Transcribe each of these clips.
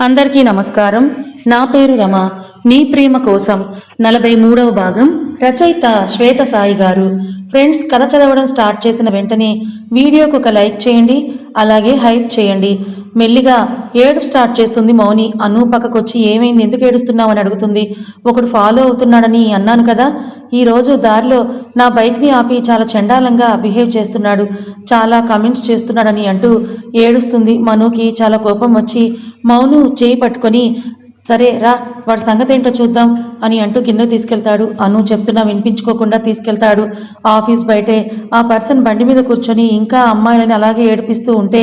అందరికీ నమస్కారం. నా పేరు రమ. నీ ప్రేమ కోసం నలభై మూడవ భాగం రచయిత శ్వేత సాయి గారు. ఫ్రెండ్స్ కథ చదవడం స్టార్ట్ చేసిన వెంటనే వీడియోకు ఒక లైక్ చేయండి అలాగే హైప్ చేయండి. మెల్లిగా ఏడు స్టార్ట్ చేస్తుంది మౌని. అను పక్కకొచ్చి ఏమైంది? ఎందుకు ఏడుస్తున్నావు? అని అడుగుతుంది. ఒకడు ఫాలో అవుతున్నాడని అన్నాను కదా. ఈ రోజు దారిలో నా బైక్ని ఆపి చాలా చండాలంగా బిహేవ్ చేస్తున్నాడు. చాలా కమెంట్స్ చేస్తున్నాడని అంటూ ఏడుస్తుంది మనుకి. చాలా కోపం వచ్చి మౌను చేయి పట్టుకొని సరే రా వాడి సంగతి ఏంటో చూద్దాం అని అంటూ కింద తీసుకెళ్తాడు. అను చెప్తున్నా వినిపించుకోకుండా తీసుకెళ్తాడు. ఆఫీస్ బయటే. ఆ పర్సన్ బండి మీద కూర్చొని ఇంకా అమ్మాయిలని అలాగే ఏడిపిస్తూ ఉంటే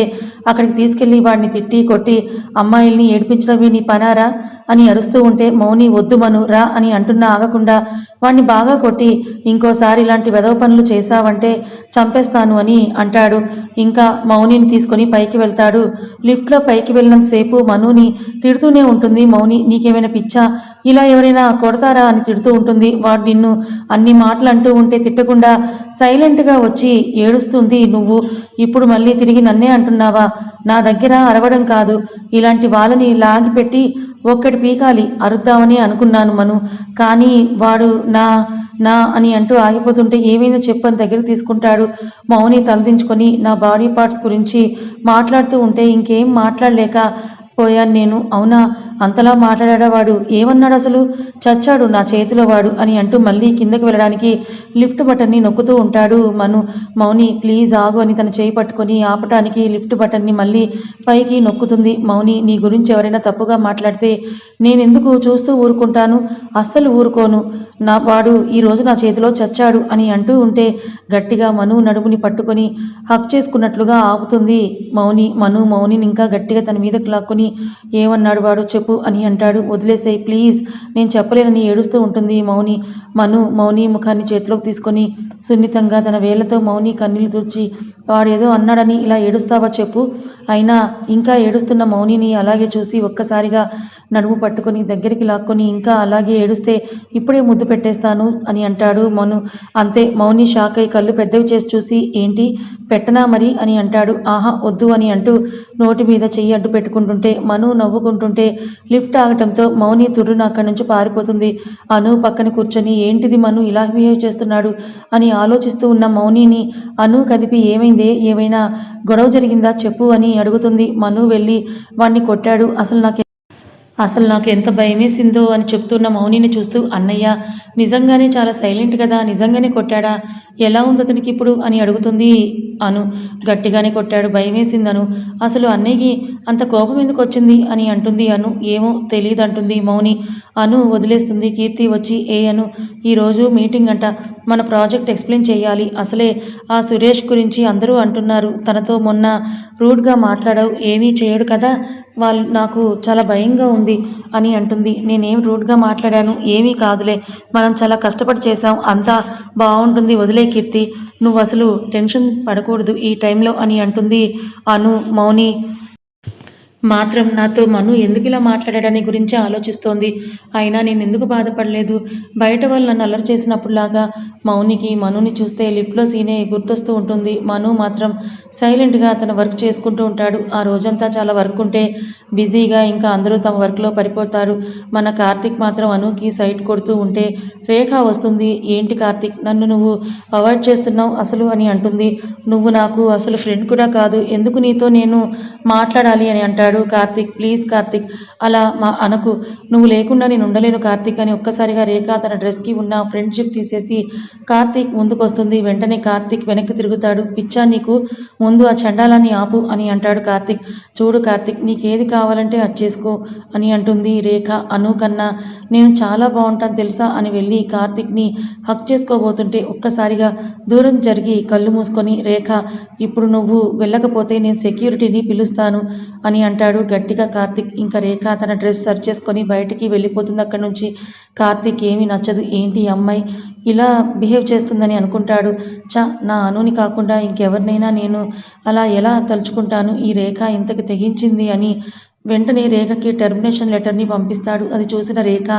అక్కడికి తీసుకెళ్ళి వాడిని తిట్టి కొట్టి అమ్మాయిల్ని ఏడిపించడమే నీ పనారా అని అరుస్తూ ఉంటే మౌని వద్దు మను రా అని అంటున్నా ఆగకుండా వాణ్ణి బాగా కొట్టి ఇంకోసారి ఇలాంటి వెధవ పనులు చేశావంటే చంపేస్తాను అని అంటాడు. ఇంకా మౌనిని తీసుకొని పైకి వెళ్తాడు. లిఫ్ట్లో పైకి వెళ్ళినంతసేపు మనుని తిడుతూనే ఉంటుంది. మౌని నీకేమైనా పిచ్చా? ఇలా ఎవరైనా కొడతారా అని తిడుతూ ఉంటుంది. వాడు నిన్ను అన్ని మాటలు అంటూ ఉంటే తిట్టకుండా సైలెంట్గా వచ్చి ఏడుస్తుంది నువ్వు. ఇప్పుడు మళ్ళీ తిరిగి నన్నే అంటున్నావా? నా దగ్గర అరవడం కాదు. ఇలాంటి వాళ్ళని లాగిపెట్టి ఒక్కటి పీకాలి. అరుద్దామని అనుకున్నాను మను. కానీ వాడు నా నా అని అంటూ ఆగిపోతుంటే ఏమైందో చెప్పని దగ్గరికి తీసుకుంటాడు. మౌని తలదించుకొని నా బాడీ పార్ట్స్ గురించి మాట్లాడుతూ ఉంటే ఇంకేం మాట్లాడలేక పోయాను నేను. అవునా? అంతలా మాట్లాడావాడు ఏమన్నాడు అసలు? చచ్చాడు నా చేతిలో వాడు అని అంటూ మళ్ళీ కిందకు వెళ్ళడానికి లిఫ్ట్ బటన్ని నొక్కుతూ ఉంటాడు మను. మౌని ప్లీజ్ ఆగు అని తన చేయి పట్టుకొని ఆపటానికి లిఫ్ట్ బటన్ని మళ్ళీ పైకి నొక్కుతుంది. మౌని నీ గురించి ఎవరైనా తప్పుగా మాట్లాడితే నేను ఎందుకు చూస్తూ ఊరుకుంటాను? అస్సలు ఊరుకోను. నా వాడు ఈరోజు నా చేతిలో చచ్చాడు అని అంటూ ఉంటే గట్టిగా మను నడుముని పట్టుకొని హక్ చేసుకున్నట్లుగా ఆపుతుంది. మౌని మను మౌనిని ఇంకా గట్టిగా తన మీదకు లాక్కొని ఏమన్నాడు వాడు? చెప్పు అని అంటాడు. వదిలేసేయి ప్లీజ్. నేను చెప్పలేనని ఏడుస్తూ ఉంటుంది మౌని. మను మౌని ముఖాన్ని చేతిలోకి తీసుకొని సున్నితంగా తన వేళ్ళతో మౌని కన్నీళ్ళు తుడిచి వాడేదో అన్నాడని ఇలా ఏడుస్తావా చెప్పు. అయినా ఇంకా ఏడుస్తున్న మౌనిని అలాగే చూసి ఒక్కసారిగా నడుము పట్టుకొని దగ్గరికి లాక్కొని ఇంకా అలాగే ఏడుస్తే ఇప్పుడే ముద్దు పెట్టేస్తాను అని అంటాడు మను. అంతే మౌని షాక్ అయి కళ్ళు పెద్దవి చేసి చూసి ఏంటి? పెట్టనా మరి? అని అంటాడు. ఆహా వద్దు అని అంటూ నోటి మీద చెయ్యి అడ్డు పెట్టుకుంటుంటే మను నవ్వుకుంటుంటే లిఫ్ట్ ఆగటంతో మౌని తుర్రున అక్కడి నుంచి పారిపోతుంది. అను పక్కన కూర్చొని ఏంటిది మను? ఇలా బిహేవ్ చేస్తున్నాడు? అని ఆలోచిస్తూ ఉన్న మౌనిని అను కదిపి ఏమైందే? ఏమైనా గొడవ జరిగిందా? చెప్పు అని అడుగుతుంది. మను వెళ్ళి వాణ్ణి కొట్టాడు. అసలు నాకు అసలు నాకు ఎంత భయమేసిందో అని చెప్తున్న మౌనిని చూస్తూ అన్నయ్య నిజంగానే చాలా సైలెంట్ కదా? నిజంగానే కొట్టాడా? ఎలా ఉంది అతనికి ఇప్పుడు? అని అడుగుతుంది అను. గట్టిగానే కొట్టాడు. భయమేసింది అను అసలు అన్నయ్యకి అంత కోపం ఎందుకు వచ్చింది? అని అంటుంది అను. ఏమో తెలియదు అంటుంది మౌని. అను వదిలేస్తుంది. కీర్తి వచ్చి ఏ అను ఈరోజు మీటింగ్ అంట. మన ప్రాజెక్ట్ ఎక్స్ప్లెయిన్ చేయాలి. అసలే ఆ సురేష్ గురించి అందరూ అంటున్నారు. తనతో మొన్న రూడ్గా మాట్లాడావు. ఏమీ చేయడు కదా? వాళ్ళు నాకు చాలా భయంగా ఉంది అని అంటుంది. నేనేం రూడ్గా మాట్లాడాను? ఏమీ కాదులే. మనం చాలా కష్టపడి చేసాం అంతా బాగుంటుంది. వదిలే. కీర్తి నువ్వు అసలు టెన్షన్ పడకూడదు ఈ టైంలో అని అంటుంది అను మౌని. మాత్రం నాతో మను ఎందుకు ఇలా మాట్లాడాడని గురించి ఆలోచిస్తోంది. అయినా నేను ఎందుకు బాధపడలేదు? బయట వాళ్ళు నన్ను అల్లరి చేసినప్పుడులాగా మౌనికి మనుని చూస్తే లిఫ్ట్లో సీనే గుర్తొస్తూ ఉంటుంది. మను మాత్రం సైలెంట్గా అతను వర్క్ చేసుకుంటూ ఉంటాడు. ఆ రోజంతా చాలా వర్క్ ఉంటే బిజీగా ఇంకా అందరూ తమ వర్క్లో పడిపోతారు. మన కార్తిక్ మాత్రం అనుకి సైట్ కొడుతూ ఉంటే రేఖ వస్తుంది. ఏంటి కార్తిక్? నన్ను నువ్వు అవాయిడ్ చేస్తున్నావు అసలు? అని అంటుంది. నువ్వు నాకు అసలు ఫ్రెండ్ కూడా కాదు. ఎందుకు నీతో నేను మాట్లాడాలి? అని అంటాడు. కార్తిక్ ప్లీజ్ కార్తిక్. అలా మా అనకు నువ్వు లేకుండా నేను ఉండలేను కార్తిక్ అని ఒక్కసారిగా రేఖ తన డ్రెస్కి ఉన్న ఫ్రెండ్షిప్ తీసేసి కార్తీక్ ముందుకొస్తుంది వెంటనే కార్తీక్ వెనక్కి తిరుగుతాడు పిచ్చా నీకు ముందు ఆ చండాలాన్ని ఆపు అని అంటాడు కార్తీక్. చూడు కార్తీక్ నీకేది కావాలంటే అది చేసుకో అని అంటుంది రేఖ. అను కన్నా నేను చాలా బాగుంటాను తెలుసా అని వెళ్ళి కార్తీక్ని హక్ చేసుకోబోతుంటే ఒక్కసారిగా దూరం జరిగి కళ్ళు మూసుకొని రేఖ ఇప్పుడు నువ్వు వెళ్ళకపోతే నేను సెక్యూరిటీని పిలుస్తాను అని అంటాడు గట్టిగా కార్తిక్ ఇంకా రేఖ తన డ్రెస్ సర్చ్ చేసుకొని బయటికి వెళ్ళిపోతుంది. అక్కడి నుంచి కార్తీక్ ఏమీ నచ్చదు. ఏంటి అమ్మాయి? ఇలా బిహేవ్ చేస్తుందని అనుకుంటాడు. చా నా అనుని కాకుండా ఇంకెవరినైనా నేను అలా ఎలా తలుచుకుంటాను? ఈ రేఖ ఇంతకు తెగించింది అని వెంటనే రేఖకి టెర్మినేషన్ లెటర్ని పంపిస్తాడు. అది చూసిన రేఖ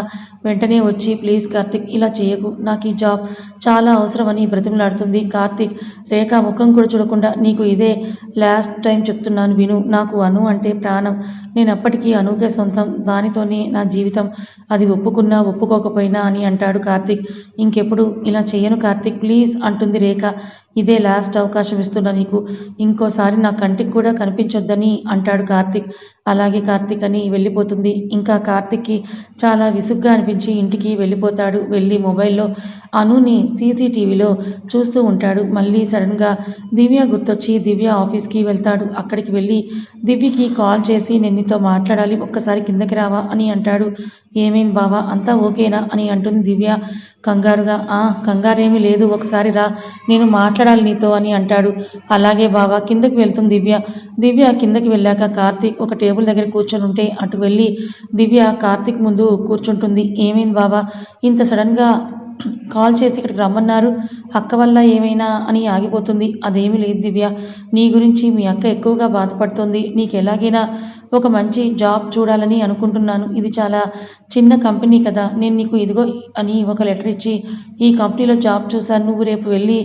వెంటనే వచ్చి ప్లీజ్ కార్తిక్ ఇలా చేయకు. నాకు ఈ జాబ్ చాలా అవసరమని బ్రతిమలాడుతుంది. కార్తిక్ రేఖ ముఖం కూడా చూడకుండా నీకు ఇదే లాస్ట్ టైం చెప్తున్నాను విను. నాకు అను అంటే ప్రాణం. నేను అప్పటికీ అనుకే సొంతం. దానితోనే నా జీవితం. అది ఒప్పుకున్నా ఒప్పుకోకపోయినా అని అంటాడు కార్తిక్. ఇంకెప్పుడు ఇలా చేయను కార్తిక్. ప్లీజ్ అంటుంది రేఖ. ఇదే లాస్ట్ అవకాశం ఇస్తున్నా నీకు. ఇంకోసారి నా కంటికి కూడా కనిపించొద్దని అంటాడు కార్తిక్. అలాగే కార్తిక్ అని వెళ్ళిపోతుంది. ఇంకా కార్తిక్కి చాలా విసుగ్గా అనిపించి ఇంటికి వెళ్ళిపోతాడు. వెళ్ళి మొబైల్లో అనుని సీసీటీవీలో చూస్తూ ఉంటాడు. మళ్ళీ సడన్గా దివ్య గుర్తొచ్చి దివ్య ఆఫీస్కి వెళ్తాడు. అక్కడికి వెళ్ళి దివ్యకి కాల్ చేసి నిన్నతో మాట్లాడాలి. ఒక్కసారి కిందకి రావా అని అంటాడు. ఏమైంది బావా? అంతా ఓకేనా? అని అంటుంది దివ్య. కంగారుగా ఆ కంగారేమీ లేదు ఒకసారి రా నేను మాట్లాడాలి నీతో అని అంటాడు. అలాగే బావా కిందకి వెళ్తుంది దివ్య. దివ్య కిందకి వెళ్ళాక కార్తీక్ ఒక టేబుల్ దగ్గర కూర్చొని ఉంటే అటు వెళ్ళి దివ్య కార్తీక్ ముందు కూర్చుంటుంది. ఏమైంది బావా? ఇంత సడన్గా కాల్ చేసి ఇక్కడికి రమ్మన్నారు. అక్క వల్ల ఏమైనా అని ఆగిపోతుంది. అదేమీ లేదు దివ్య. నీ గురించి మీ అక్క ఎక్కువగా బాధపడుతుంది. నీకు ఎలాగైనా ఒక మంచి జాబ్ చూడాలని అనుకుంటున్నాను. ఇది చాలా చిన్న కంపెనీ కదా. నేను నీకు ఇదిగో అని ఒక లెటర్ ఇచ్చి ఈ కంపెనీలో జాబ్ చూశాను. నువ్వు రేపు వెళ్ళి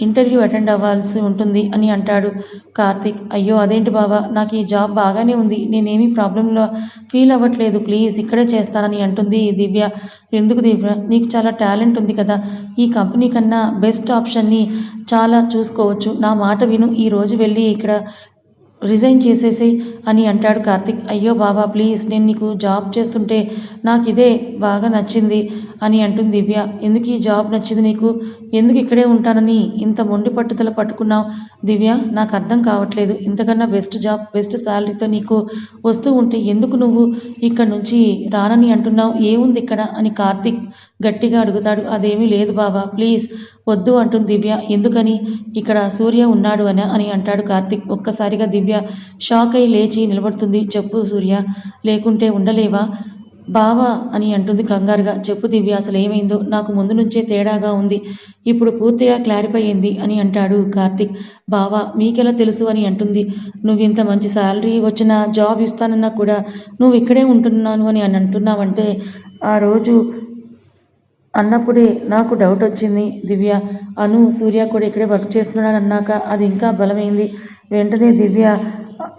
ఇంటర్వ్యూ అటెండ్ అవ్వాల్సి ఉంటుంది అని అంటాడు కార్తిక్. అయ్యో అదేంటి బాబా నాకు ఈ జాబ్ బాగానే ఉంది. నేనేమీ ప్రాబ్లంలో ఫీల్ అవ్వట్లేదు. ప్లీజ్ ఇక్కడే చేస్తానని అంటుంది దివ్య. ఎందుకు దివ్య? నీకు చాలా టాలెంట్ ఉంది కదా. ఈ కంపెనీ కన్నా బెస్ట్ ఆప్షన్ని చాలా చూసుకోవచ్చు. నా మాట విను. ఈ రోజు వెళ్ళి ఇక్కడ రిజైన్ చేసేసి అని అంటాడు కార్తిక్. అయ్యో బాబా ప్లీజ్ నేను నీకు జాబ్ చేస్తుంటే నాకు ఇదే బాగా నచ్చింది. అని అంటుంది దివ్య. ఎందుకు ఈ జాబ్ నచ్చింది నీకు? ఎందుకు ఇక్కడే ఉంటానని? ఇంత మొండి పట్టుదల పట్టుకున్నావు. దివ్య నాకు అర్థం కావట్లేదు. ఇంతకన్నా బెస్ట్ జాబ్ బెస్ట్ శాలరీతో నీకు వస్తూ ఉంటే ఎందుకు నువ్వు ఇక్కడ నుంచి రానని అంటున్నావు? ఏముంది ఇక్కడ? అని కార్తిక్ గట్టిగా అడుగుతాడు. అదేమీ లేదు బాబా ప్లీజ్ వద్దు అంటుంది దివ్య. ఎందుకని? ఇక్కడ సూర్య ఉన్నాడు అని? అని అంటాడు కార్తిక్. ఒక్కసారిగా దివ్య షాక్ అయి లేచి నిలబడుతుంది. చెప్పు సూర్య లేకుంటే ఉండలేవా? బావా అని అంటుంది కంగారుగా. చెప్పు దివ్య అసలు ఏమైందో నాకు ముందు నుంచే తేడాగా ఉంది. ఇప్పుడు పూర్తిగా క్లారిఫై అయింది అని అంటాడు కార్తిక్. బావా మీకెలా తెలుసు అని అంటుంది. నువ్వు ఇంత మంచి శాలరీ వచ్చిన జాబ్ ఇస్తానన్నా కూడా నువ్వు ఇక్కడే ఉంటున్నాను అని అని అంటున్నావంటే ఆ రోజు అన్నప్పుడే నాకు డౌట్ వచ్చింది. దివ్య అను సూర్య కూడా ఇక్కడే వర్క్ చేస్తున్నాడు అన్నాక అది ఇంకా బలమైంది. వెంటనే దివ్య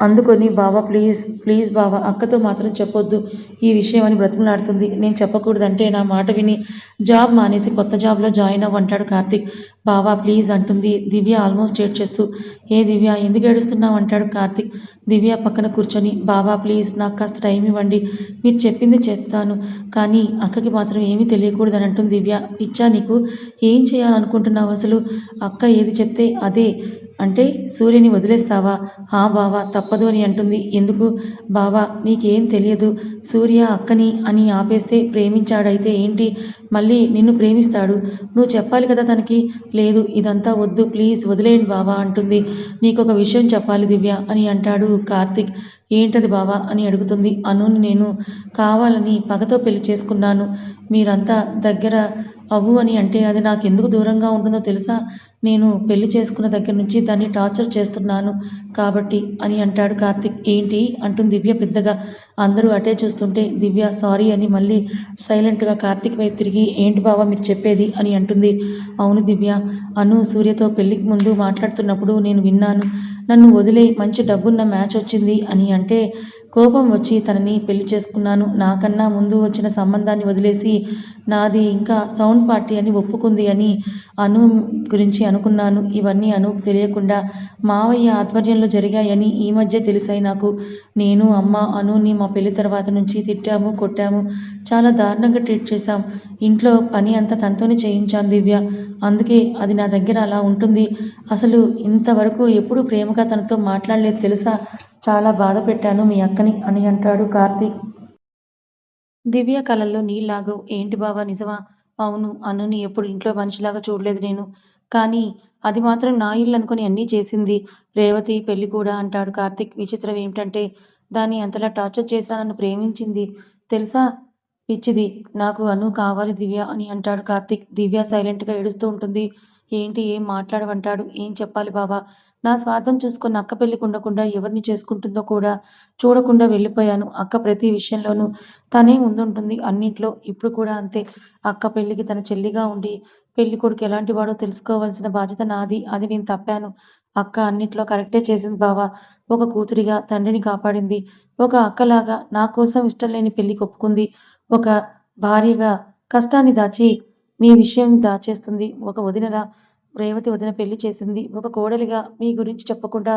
అందుకొని బావా ప్లీజ్ ప్లీజ్ బావా అక్కతో మాత్రం చెప్పొద్దు. ఈ విషయం అని బ్రతిమలాడుతుంది నేను చెప్పకూడదంటే నా మాట విని జాబ్ మానేసి కొత్త జాబ్లో జాయిన్ అవ్వంటాడు కార్తిక్. బావా ప్లీజ్ అంటుంది. దివ్య ఆల్మోస్ట్ ఏడ్ చేస్తూ ఏ దివ్య ఎందుకు ఏడుస్తున్నావు? అంటాడు కార్తిక్. దివ్య పక్కన కూర్చొని బావా ప్లీజ్ నాకు కాస్త టైం ఇవ్వండి. మీరు చెప్పింది చెప్తాను కానీ అక్కకి మాత్రం ఏమీ తెలియకూడదని అంటుంది దివ్య. పిచ్చా నీకు ఏం చేయాలనుకుంటున్నావు అసలు? అక్క ఏది చెప్తే అదే. అంటే సూర్యని వదిలేస్తావా? ఆ బావా తప్పదు అని అంటుంది. ఎందుకు? బావా మీకేం తెలియదు. సూర్య అక్కని అని ఆపేస్తే ప్రేమించాడైతే ఏంటి? మళ్ళీ నిన్ను ప్రేమిస్తాడు. నువ్వు చెప్పాలి కదా తనకి? లేదు ఇదంతా వద్దు. ప్లీజ్ వదిలేయండి బావా అంటుంది. నీకు ఒక విషయం చెప్పాలి దివ్య అని అంటాడు కార్తిక్. ఏంటది బావా అని అడుగుతుంది. అనుని నేను కావాలని పగతో పెళ్ళి చేసుకున్నాను. మీరంతా దగ్గర అవ్వు అని అంటే అది నాకు ఎందుకు దూరంగా ఉంటుందో తెలుసా? నేను పెళ్ళి చేసుకున్న దగ్గర నుంచి దాన్ని టార్చర్ చేస్తున్నాను కాబట్టి అని అంటాడు కార్తిక్. ఏంటి? అంటుంది దివ్య పెద్దగా. అందరూ అటే చూస్తుంటే దివ్య సారీ అని మళ్ళీ సైలెంట్గా కార్తిక్ వైపు తిరిగి ఏంటి బావా మీరు చెప్పేది? అని అంటుంది. అవును దివ్య అను సూర్యతో పెళ్ళికి ముందు మాట్లాడుతున్నప్పుడు నేను విన్నాను. నన్ను వదిలే మంచి డబ్బున్న మ్యాచ్ వచ్చింది అని అంటే కోపం వచ్చి తనని పెళ్ళి చేసుకున్నాను. నాకన్నా ముందు వచ్చిన సంబంధాన్ని వదిలేసి నాది ఇంకా సౌండ్ పార్టీ అని ఒప్పుకుంది అని అను గురించి అనుకున్నాను. ఇవన్నీ అనుకు తెలియకుండా మావయ్య ఆధ్వర్యంలో జరిగాయని ఈ మధ్య తెలిసాయి నాకు. నేను అమ్మ అనుని మా పెళ్ళి తర్వాత నుంచి తిట్టాము కొట్టాము. చాలా దారుణంగా ట్రీట్ చేశాం. ఇంట్లో పని అంతా తనతోనే చేయించాను దివ్య. అందుకే అది నా దగ్గర అలా ఉంటుంది. అసలు ఇంతవరకు ఎప్పుడు ప్రేమగా తనతో మాట్లాడలేదు తెలుసా? చాలా బాధ పెట్టాను మీ అక్కని అని అంటాడు కార్తీక్. దివ్య కళల్లో నీళ్ళాగవు ఏంటి బావా నిజమా? అవును అనుని ఎప్పుడు ఇంట్లో మనిషిలాగా చూడలేదు నేను. కానీ అది మాత్రం నా ఇల్లు అనుకుని అన్నీ చేసింది. రేవతి పెళ్ళి కూడా అంటాడు కార్తీక్. విచిత్రం ఏమిటంటే దాన్ని అంతలా టార్చర్ చేసినా నన్ను ప్రేమించింది. తెలుసా? ఇచ్చిది. నాకు అను కావాలి దివ్య అని అంటాడు కార్తీక్. దివ్య సైలెంట్గా ఏడుస్తూ ఉంటుంది. ఏంటి ఏం మాట్లాడమంటాడు? ఏం చెప్పాలి బాబా నా స్వార్థం చూసుకున్న అక్క పెళ్ళికి ఉండకుండా ఎవరిని చేసుకుంటుందో కూడా చూడకుండా వెళ్ళిపోయాను. అక్క ప్రతి విషయంలోనూ తనే ముందుంటుంది. అన్నింట్లో ఇప్పుడు కూడా అంతే. అక్క పెళ్ళికి తన చెల్లిగా ఉండి పెళ్ళి కొడుకు ఎలాంటి వాడో తెలుసుకోవాల్సిన బాధ్యత నాది. అది నేను తప్పాను. అక్క అన్నింటిలో కరెక్టే చేసింది బావా. ఒక కూతురిగా తండ్రిని కాపాడింది. ఒక అక్కలాగా నా కోసం ఇష్టం లేని పెళ్ళి ఒప్పుకుంది ఒక భార్యగా కష్టాన్ని దాచి మీ విషయం దాచేస్తుంది ఒక వదినలా రేవతి వదిన పెళ్ళి చేసింది. ఒక కోడలిగా మీ గురించి చెప్పకుండా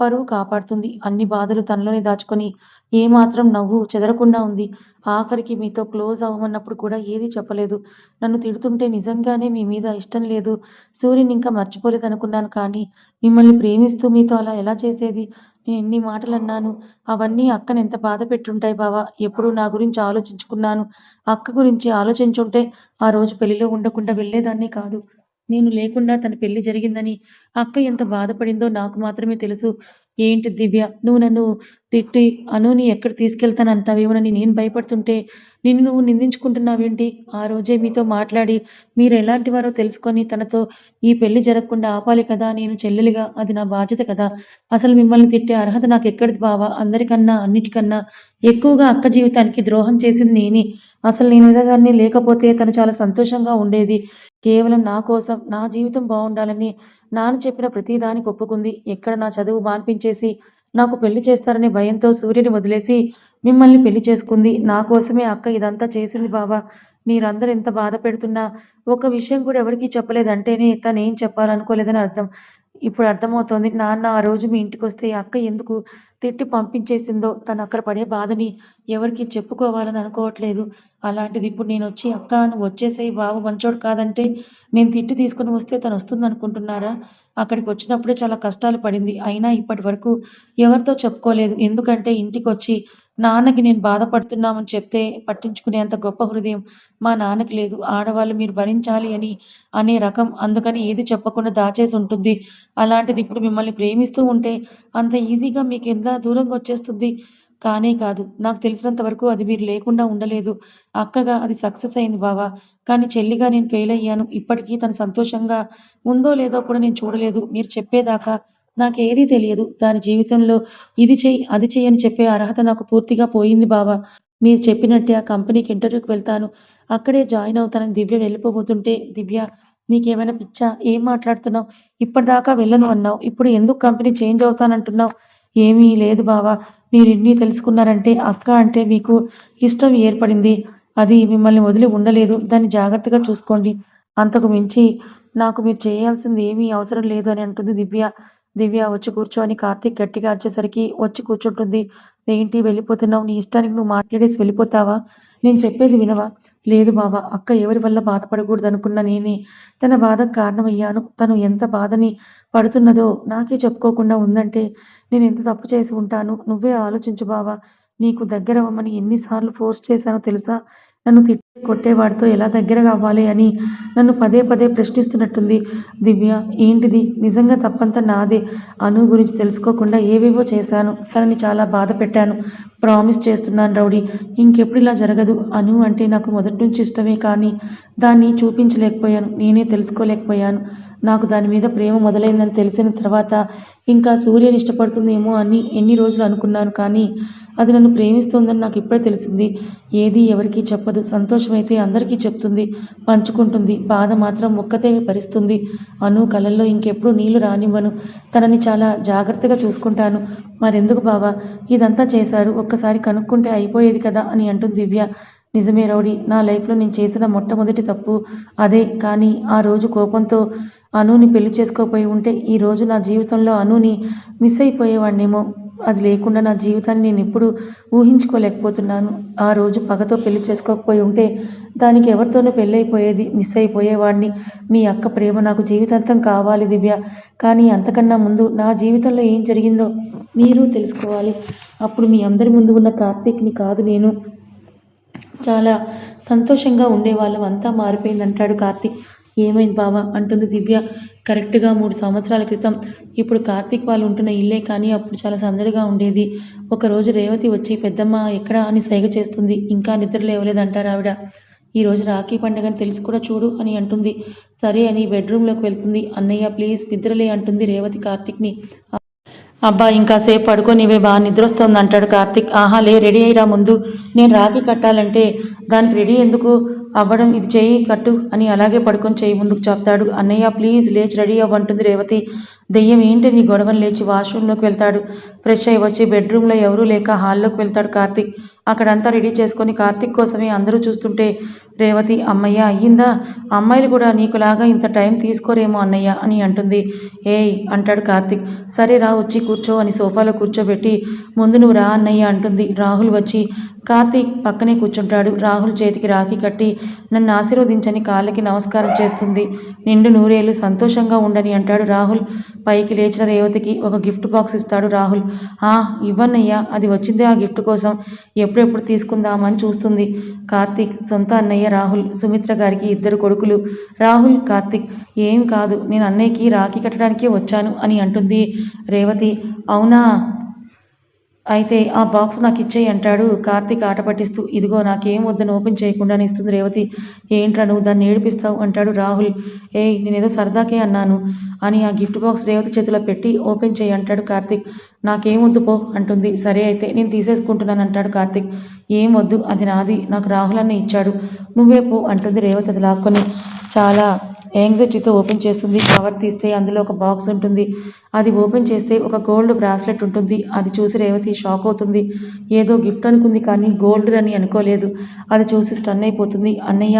పరువు కాపాడుతుంది. అన్ని బాధలు తనలోనే దాచుకొని ఏమాత్రం నవ్వు చెదరకుండా ఉంది. ఆఖరికి మీతో క్లోజ్ అవ్వమన్నప్పుడు కూడా ఏది చెప్పలేదు. నన్ను తిడుతుంటే నిజంగానే మీ మీద ఇష్టం లేదు. సూర్యుని ఇంకా మర్చిపోలేదు అనుకున్నాను కానీ మిమ్మల్ని ప్రేమిస్తూ మీతో అలా ఎలా చేసేది? ఎన్ని మాటలు అన్నాను అవన్నీ అక్కని ఎంత బాధ పెట్టుంటాయి బావా? ఎప్పుడు నా గురించి ఆలోచించుకున్నాను. అక్క గురించి ఆలోచించుంటే ఆ రోజు పెళ్ళిలో ఉండకుండా వెళ్ళేదాన్ని కాదు. నేను లేకుండా తన పెళ్ళి జరిగిందని అక్క ఎంత బాధపడిందో నాకు మాత్రమే తెలుసు. ఏంటి దివ్య? నువ్వు నన్ను తిట్టి అనుని ఎక్కడ తీసుకెళ్తానంటావేమోనని నేను భయపడుతుంటే నిన్ను నువ్వు నిందించుకుంటున్నావేంటి? ఆ రోజే మీతో మాట్లాడి మీరు ఎలాంటి వారో తెలుసుకొని తనతో ఈ పెళ్ళి జరగకుండా ఆపాలి కదా నేను చెల్లెలిగా అది నా బాధ్యత కదా. అసలు మిమ్మల్ని తిట్టే అర్హత నాకు ఎక్కడిది బావా? అందరికన్నా అన్నిటికన్నా ఎక్కువగా అక్క జీవితానికి ద్రోహం చేసింది నేనే. అసలు నేను దాన్ని లేకపోతే తను చాలా సంతోషంగా ఉండేది. కేవలం నా కోసం నా జీవితం బాగుండాలని నాన్న చెప్పిన ప్రతిదానికి ఒప్పుకుంది. ఎక్కడ నా చదువు మాన్పించేసి నాకు పెళ్ళి చేస్తారనే భయంతో సూర్యుని వదిలేసి మిమ్మల్ని పెళ్ళి చేసుకుంది. నా కోసమే అక్క ఇదంతా చేసింది బావా. మీరందరూ ఎంత బాధ పెడుతున్నా ఒక విషయం కూడా ఎవరికీ చెప్పలేదంటేనే తను ఏం చెప్పాలనుకోలేదని అర్థం. ఇప్పుడు అర్థమవుతోంది నాన్న ఆ రోజు మీ ఇంటికి వస్తే అక్క ఎందుకు తిట్టి పంపించేసిందో తను అక్కడ పడే బాధని ఎవరికి చెప్పుకోవాలని అనుకోవట్లేదు. అలాంటిది ఇప్పుడు నేను వచ్చి అక్క నువ్వు వచ్చేసేయి బావ మంచోడు కాదంటే నేను తిట్టి తీసుకుని వస్తే తను వస్తుంది అనుకుంటున్నారా అక్కడికి వచ్చినప్పుడే చాలా కష్టాలు పడింది. అయినా ఇప్పటి వరకు ఎవరితో చెప్పుకోలేదు. ఎందుకంటే ఇంటికి వచ్చి నాన్నకి నేను బాధపడుతున్నామని చెప్తే పట్టించుకునేంత గొప్ప హృదయం మా నాన్నకి లేదు. ఆడవాళ్ళు మీరు భరించాలి అని అనే రకం అందుకని ఏది చెప్పకుండా దాచేసి ఉంటుంది. అలాంటిది ఇప్పుడు మిమ్మల్ని ప్రేమిస్తూ ఉంటే అంత ఈజీగా మీకు ఎంత దూరంగా వచ్చేస్తుంది? కానే కాదు. నాకు తెలిసినంత వరకు అది మీరు లేకుండా ఉండలేదు. అక్కగా అది సక్సెస్ అయింది బావా. కానీ చెల్లిగా నేను ఫెయిల్ అయ్యాను. ఇప్పటికీ తను సంతోషంగా ఉందో లేదో కూడా నేను చూడలేదు. మీరు చెప్పేదాకా నాకేదీ తెలియదు. దాని జీవితంలో ఇది చెయ్యి అది చెయ్యి అని చెప్పే అర్హత నాకు పూర్తిగా పోయింది బావా. మీరు చెప్పినట్టే ఆ కంపెనీకి ఇంటర్వ్యూకి వెళ్తాను. అక్కడే జాయిన్ అవుతానని దివ్య వెళ్ళిపోబోతుంటే దివ్య నీకేమైనా పిచ్చా? ఏం మాట్లాడుతున్నావు? ఇప్పటిదాకా వెళ్ళను అన్నావు. ఇప్పుడు ఎందుకు కంపెనీ చేంజ్ అవుతానంటున్నావు? ఏమీ లేదు బావా. మీరు ఇన్ని తెలుసుకున్నారంటే అక్క అంటే మీకు ఇష్టం ఏర్పడింది. అది మిమ్మల్ని వదిలి ఉండలేదు. దాన్ని జాగ్రత్తగా చూసుకోండి. అంతకు మించి నాకు మీరు చేయాల్సింది ఏమీ అవసరం లేదు అని అంటుంది దివ్య. దివ్య వచ్చి కూర్చో అని కార్తీక్ గట్టిగా అరిచేసరికి వచ్చి కూర్చుంటుంది. ఏంటి వెళ్ళిపోతున్నావు? నీ ఇష్టానికి నువ్వు మాట్లాడేసి వెళ్ళిపోతావా? నేను చెప్పేది వినవా? లేదు బావా అక్క ఎవరి వల్ల బాధపడకూడదు అనుకున్న నేనే. తన బాధకు కారణమయ్యాను. తను ఎంత బాధని పడుతున్నదో నాకే చెప్పుకోకుండా ఉందంటే నేను ఎంత తప్పు చేసి ఉంటాను? నువ్వే ఆలోచించు బావా. నీకు దగ్గర అవ్వమని ఎన్నిసార్లు ఫోర్స్ చేశానో తెలుసా? నన్ను తి కొట్టేవాడితో ఎలా దగ్గరగా అవ్వాలి అని నన్ను పదే పదే ప్రశ్నిస్తున్నట్టుంది. దివ్య ఏంటిది? నిజంగా తప్పంతా నాదే. అను గురించి తెలుసుకోకుండా ఏవేవో చేశాను. తనని చాలా బాధ పెట్టాను. ప్రామిస్ చేస్తున్నాను రౌడీ. ఇంకెప్పుడు ఇలా జరగదు. అను అంటే నాకు మొదటి నుంచి ఇష్టమే కానీ దాన్ని చూపించలేకపోయాను. నేనే తెలుసుకోలేకపోయాను. నాకు దాని మీద ప్రేమ మొదలైందని తెలిసిన తర్వాత ఇంకా సూర్యని ఇష్టపడుతుందేమో అని ఎన్ని రోజులు అనుకున్నాను కానీ అది నన్ను ప్రేమిస్తోందని నాకు ఇప్పుడే తెలిసింది. ఏది ఎవరికీ చెప్పదు. సంతోషమైతే అందరికీ చెప్తుంది. పంచుకుంటుంది. బాధ మాత్రం ఒక్కతే భరిస్తుంది. అను కళల్లో ఇంకెప్పుడు నీళ్ళు రానివ్వను. తనని చాలా జాగ్రత్తగా చూసుకుంటాను. మరెందుకు బావా? ఇదంతా చేశారు. ఒక్కసారి కనుక్కుంటే అయిపోయేది కదా అని అంటుంది దివ్య. నిజమే రౌడీ నా లైఫ్లో నేను చేసిన మొట్టమొదటి తప్పు అదే. కానీ ఆ రోజు కోపంతో అనుని పెళ్ళి చేసుకోపోయి ఉంటే ఈ రోజు నా జీవితంలో అనుని మిస్ అయిపోయేవాడినేమో అది లేకుండా నా జీవితాన్ని నేను ఎప్పుడు ఊహించుకోలేకపోతున్నాను. ఆ రోజు పగతో పెళ్ళి చేసుకోకపోయి ఉంటే దానికి ఎవరితోనూ పెళ్ళైపోయేది మిస్ అయిపోయేవాడిని మీ అక్క ప్రేమ నాకు జీవితాంతం కావాలి దివ్య. కానీ అంతకన్నా ముందు నా జీవితంలో ఏం జరిగిందో మీరు తెలుసుకోవాలి. అప్పుడు మీ అందరి ముందు ఉన్న కార్తీక్ని కాదు నేను. చాలా సంతోషంగా ఉండేవాళ్ళం. అంతా మారిపోయిందంటాడు కార్తీక్. ఏమైంది బావా? అంటుంది దివ్య. కరెక్ట్గా మూడు సంవత్సరాల క్రితం ఇప్పుడు కార్తీక్ వాళ్ళు ఉంటున్న ఇల్లే కానీ అప్పుడు చాలా సందడిగా ఉండేది. ఒకరోజు రేవతి వచ్చి పెద్దమ్మ ఎక్కడా? అని సైగ చేస్తుంది. ఇంకా నిద్ర లేవలేదంటారు ఆవిడ. ఈరోజు రాఖీ పండుగని తెలిసి కూడా చూడు అని అంటుంది. సరే అని బెడ్రూమ్లోకి వెళ్తుంది. అన్నయ్య ప్లీజ్ నిద్రలే అంటుంది రేవతి కార్తిక్ని. అబ్బా ఇంకా సేపు పడుకోనివే బాగా నిద్ర వస్తుంది అంటాడు కార్తిక్. ఆహా లే రెడీ అయ్యిరా ముందు. నేను రాఖీ కట్టాలంటే దానికి రెడీ ఎందుకు? అవ్వడం ఇది చేయి కట్టు అని అలాగే పడుకొని చేయి ముందుకు చెప్తాడు. అన్నయ్య ప్లీజ్ లేచి రెడీ అవ్వంటుంది రేవతి. దెయ్యం ఏంటి? నీ గొడవని లేచి వాష్రూమ్లోకి వెళ్తాడు. ఫ్రెష్ అయ్యి వచ్చి బెడ్రూమ్లో ఎవరూ లేక హాల్లోకి వెళ్తాడు కార్తిక్. అక్కడంతా రెడీ చేసుకొని కార్తిక్ కోసమే అందరూ చూస్తుంటే రేవతి అమ్మయ్య అయ్యిందా? అమ్మాయిలు కూడా నీకులాగా ఇంత టైం తీసుకోరేమో అన్నయ్య అని అంటుంది. ఏయ్ అంటాడు కార్తిక్. సరే రా వచ్చి కూర్చో అని సోఫాలో కూర్చోబెట్టి ముందు నువ్వు రా అన్నయ్య అంటుంది. రాహుల్ వచ్చి కార్తీక్ పక్కనే కూర్చుంటాడు. రాహుల్ చేతికి రాఖీ కట్టి నన్ను ఆశీర్వదించని కాళ్ళకి నమస్కారం చేస్తుంది. నిండు నూరేళ్ళు సంతోషంగా ఉండని అంటాడు రాహుల్. పైకి లేచిన రేవతికి ఒక గిఫ్ట్ బాక్స్ ఇస్తాడు రాహుల్. ఆ ఇవ్వన్నయ్యా అది వచ్చిందే ఆ గిఫ్ట్ కోసం. ఎప్పుడెప్పుడు తీసుకుందామని చూస్తుంది. కార్తీక్ సొంత అన్నయ్య రాహుల్ సుమిత్ర గారికి ఇద్దరు కొడుకులు. రాహుల్ కార్తీక్ ఏం కాదు నేను అన్నయ్యకి రాఖీ కట్టడానికే వచ్చాను అని అంటుంది రేవతి. అవునా? అయితే ఆ బాక్స్ నాకు ఇచ్చేయి అంటాడు. కార్తీక్ ఆట పట్టిస్తూ ఇదిగో నాకేం వద్దని ఓపెన్ చేయకుండా ఇస్తుంది రేవతి. ఏంట్రా నువ్వు దాన్ని ఏడిపిస్తావు అంటాడు రాహుల్. ఏయ్ నేనేదో సరదాకే అన్నాను అని ఆ గిఫ్ట్ బాక్స్ రేవతి చేతిలో పెట్టి ఓపెన్ చేయి అంటాడు కార్తీక్. నాకేం వద్దు పో అంటుంది. సరే అయితే నేను తీసేసుకుంటున్నాను అంటాడు కార్తీక్. ఏం వద్దు అది నాది నాకు రాహుల్ అన్న ఇచ్చాడు. నువ్వే పో అంటుంది రేవతి అది లాక్కొని. చాలా యాంగ్జైటీతో ఓపెన్ చేస్తుంది కవర్ తీస్తే అందులో ఒక బాక్స్ ఉంటుంది. అది ఓపెన్ చేస్తే ఒక గోల్డ్ బ్రాస్లెట్ ఉంటుంది. అది చూసి రేవతి షాక్ అవుతుంది. ఏదో గిఫ్ట్ అనుకుంది కానీ గోల్డ్ అని అనుకోలేదు. అది చూసి స్టన్ అయిపోతుంది. అన్నయ్య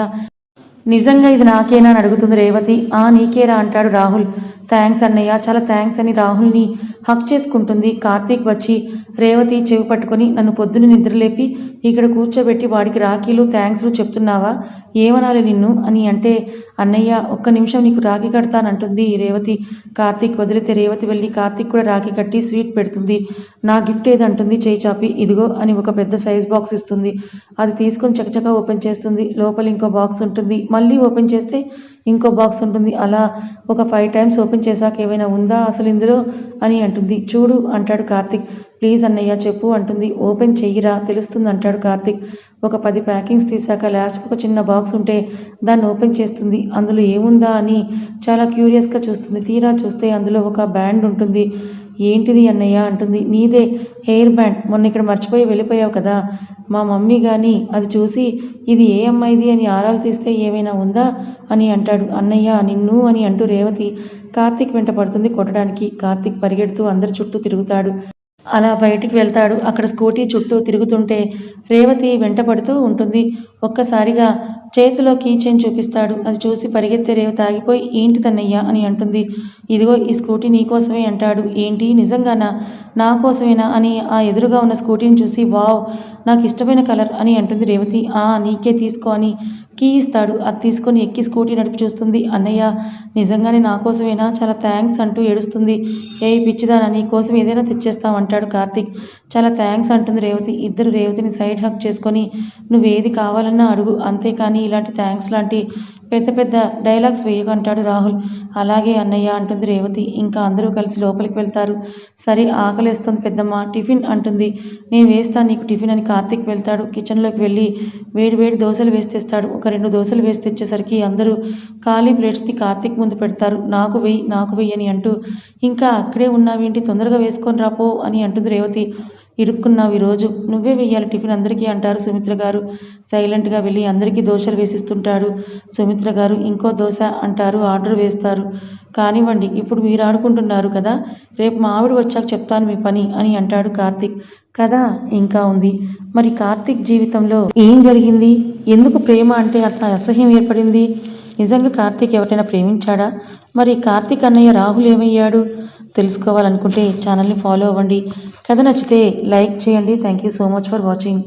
నిజంగా ఇది నాకేనా? అని అడుగుతుంది రేవతి. ఆ నీకేరా? అంటాడు రాహుల్. థ్యాంక్స్ అన్నయ్య. చాలా థ్యాంక్స్ అని రాహుల్ని హక్ చేసుకుంటుంది. కార్తీక్ వచ్చి రేవతి చెవి పట్టుకొని నన్ను పొద్దున్న నిద్రలేపి ఇక్కడ కూర్చోబెట్టి వాడికి రాఖీలు థ్యాంక్స్లు చెప్తున్నావా? ఏమనాలి నిన్ను? అని అంటే అన్నయ్య ఒక్క నిమిషం నీకు రాఖీ కడతానంటుంది రేవతి. కార్తీక్ వదిలితే రేవతి వెళ్ళి కార్తీక్ కూడా రాఖీ కట్టి స్వీట్ పెడుతుంది. నా గిఫ్ట్ ఏదంటుంది? చేయి చాపి. ఇదిగో అని ఒక పెద్ద సైజ్ బాక్స్ ఇస్తుంది. అది తీసుకొని చకచకా ఓపెన్ చేస్తుంది. లోపల ఇంకో బాక్స్ ఉంటుంది. మళ్ళీ ఓపెన్ చేస్తే ఇంకో బాక్స్ ఉంటుంది. అలా ఒక ఫైవ్ టైమ్స్ ఓపెన్ చేశాక ఏమైనా ఉందా? అసలు ఇందులో అని అంటుంది. చూడు అంటాడు కార్తిక్. ప్లీజ్ అన్నయ్య చెప్పు అంటుంది. ఓపెన్ చెయ్యిరా తెలుస్తుంది అంటాడు కార్తిక్. ఒక పది ప్యాకింగ్స్ తీశాక లాస్ట్ ఒక చిన్న బాక్స్ ఉంటే దాన్ని ఓపెన్ చేస్తుంది. అందులో ఏముందా అని చాలా క్యూరియస్గా చూస్తుంది. తీరా చూస్తే అందులో ఒక బ్యాండ్ ఉంటుంది. ఏంటిది అన్నయ్య? అంటుంది. నీదే హెయిర్ బ్యాండ్. మొన్న ఇక్కడ మర్చిపోయి వెళ్ళిపోయావు కదా. మా మమ్మీ కానీ అది చూసి ఇది ఏ అమ్మాయిది అని ఆరాలు తీస్తే ఏమైనా ఉందా? అని అంటాడు. అన్నయ్య నిన్ను అని అంటూ రేవతి కార్తీక్ వెంట పడుతుంది కొట్టడానికి. కార్తీక్ పరిగెడుతూ అందరి చుట్టూ తిరుగుతాడు. అలా బయటికి వెళ్తాడు. అక్కడ స్కూటీ చుట్టూ తిరుగుతుంటే రేవతి వెంటపడుతూ ఉంటుంది. ఒక్కసారిగా చేతిలో కీచెన్ చూపిస్తాడు. అది చూసి పరిగెత్తే రేవతి ఆగిపోయి ఏంటి తన్నయ్యా? అని అంటుంది. ఇదిగో ఈ స్కూటీ నీకోసమే అంటాడు. ఏంటి? నిజంగానా? నా కోసమేనా? అని ఆ ఎదురుగా ఉన్న స్కూటీని చూసి వావ్ నాకు ఇష్టమైన కలర్ అని అంటుంది రేవతి. ఆ నీకే తీసుకో అని కీ ఇస్తాడు. అది తీసుకొని ఎక్కి స్కూటీ నడిపి చూస్తుంది. అన్నయ్య నిజంగానే నా కోసమేనా? చాలా థ్యాంక్స్ అంటూ ఏడుస్తుంది. ఏ పిచ్చిదానా నీ కోసం ఏదైనా తెచ్చేస్తామంటాడు కార్తీక్. చాలా థ్యాంక్స్ అంటుంది రేవతి. ఇద్దరు రేవతిని సైడ్ హక్ చేసుకొని నువ్వేది కావాలన్నా అడుగు. అంతేకాని ఇలాంటి థ్యాంక్స్ లాంటి పెద్ద పెద్ద డైలాగ్స్ వేయకంటాడు రాహుల్. అలాగే అన్నయ్య అంటుంది రేవతి. ఇంకా అందరూ కలిసి లోపలికి వెళ్తారు. సరే ఆకలేస్తుంది పెద్దమ్మ. టిఫిన్ అంటుంది. నేను వేస్తాను నీకు టిఫిన్ అని కార్తీక్ వెళ్తాడు. కిచెన్లోకి వెళ్ళి వేడి వేడి దోశలు వేసి తెస్తాడు. ఒక రెండు దోశలు వేసి తెచ్చేసరికి అందరూ ఖాళీ ప్లేట్స్ని కార్తీక్ ముందు పెడతారు. నాకు వెయ్యి నాకు వెయ్యి అని అంటూ ఇంకా అక్కడే ఉన్నావేంటి? తొందరగా వేసుకొని రాపో అని అంటుంది రేవతి. ఇరుక్కున్నావు ఈరోజు నువ్వే వెయ్యాలి టిఫిన్ అందరికీ అంటారు సుమిత్ర గారు. సైలెంట్గా వెళ్ళి అందరికీ దోశలు వేసిస్తుంటాడు సుమిత్ర గారు. ఇంకో దోశ అంటారు ఆర్డర్ వేస్తారు. కానివ్వండి ఇప్పుడు మీరు ఆడుకుంటున్నారు కదా రేపు మా ఆవిడ వచ్చాక చెప్తాను మీ పని అని అంటాడు కార్తీక్. కదా ఇంకా ఉంది. మరి కార్తీక్ జీవితంలో ఏం జరిగింది? ఎందుకు ప్రేమ అంటే అంత అసహ్యం ఏర్పడింది? నిజంగా కార్తీక్ ఎవరైనా ప్రేమించాడా? మరి కార్తీక్ అన్నయ్య రాహుల్ ఏమయ్యాడు? తెలుసుకోవాలనుకుంటే ఛానల్ని ఫాలో అవ్వండి. కథ నచ్చితే లైక్ చేయండి. Thank you so much for watching